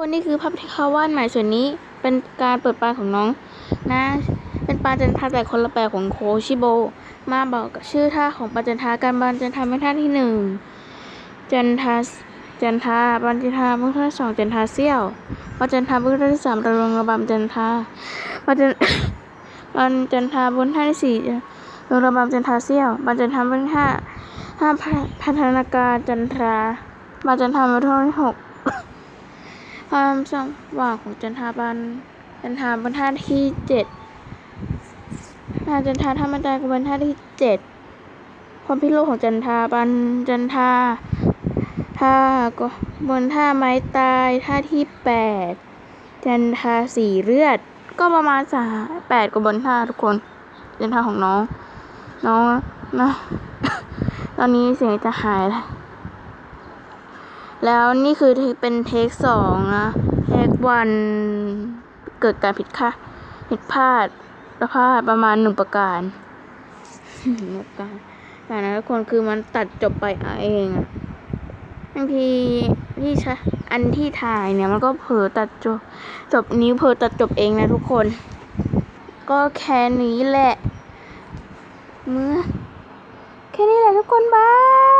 คนนี่คือภาพที่เขาวาดใหม่ส่วนนี้เป็นการเปิดปลาของน้องนะ เป็นปลาจันทาแต่คนละแบบของโคชิโบ มาบอกชื่อท่าของปลาจันทาการบานจันทาเป็นท่าที่หนึ่งจันทาจันทราบานจันทาเป็นท่าที่สองจันทาเซี่ยวปลาจันทาเป็นท่าที่สามระลงระบำจันทาปลาจันบานจันทราบนท่าที่สี่ระลงระบำจันทาเซี่ยวบานจันทาเป็นท่าห้าพัฒนาการจันทราบานจันทาเป็นท่าที่หก ความสว่างของจันทาบันจันทาบนท่าที่เจ็ดท่าจันทาธรรมจารย์บนท่าที่เจ็ดความพิโรธของจันทาบันจันทาท่าก็บนท่าไม้ตายท่าที่แปดจันทาสีเลือด ก็ประมาณสาแปดกว่าบนท่าทุกคน จันทาของน้อง น้องนะตอนนี้เสียงจะหายแล้ว แล้วนี่คือเป็นเทคสองนะเทควันเกิดการผิดค่าดผิดพลาดประพลาดประมาณหนึ่งประการหนึ่งประการแต่นะทุกคนคือมันตัดจบไปเอาเองอะบางทีที่ใช้อันที่ถ่ายเนี่ยมันก็เผลอตัดจบจบนิ้วเผลอตัดจบเองนะทุกคน ก็แค่นี้แหละเมื่อแค่นี้แหละทุกคนบาย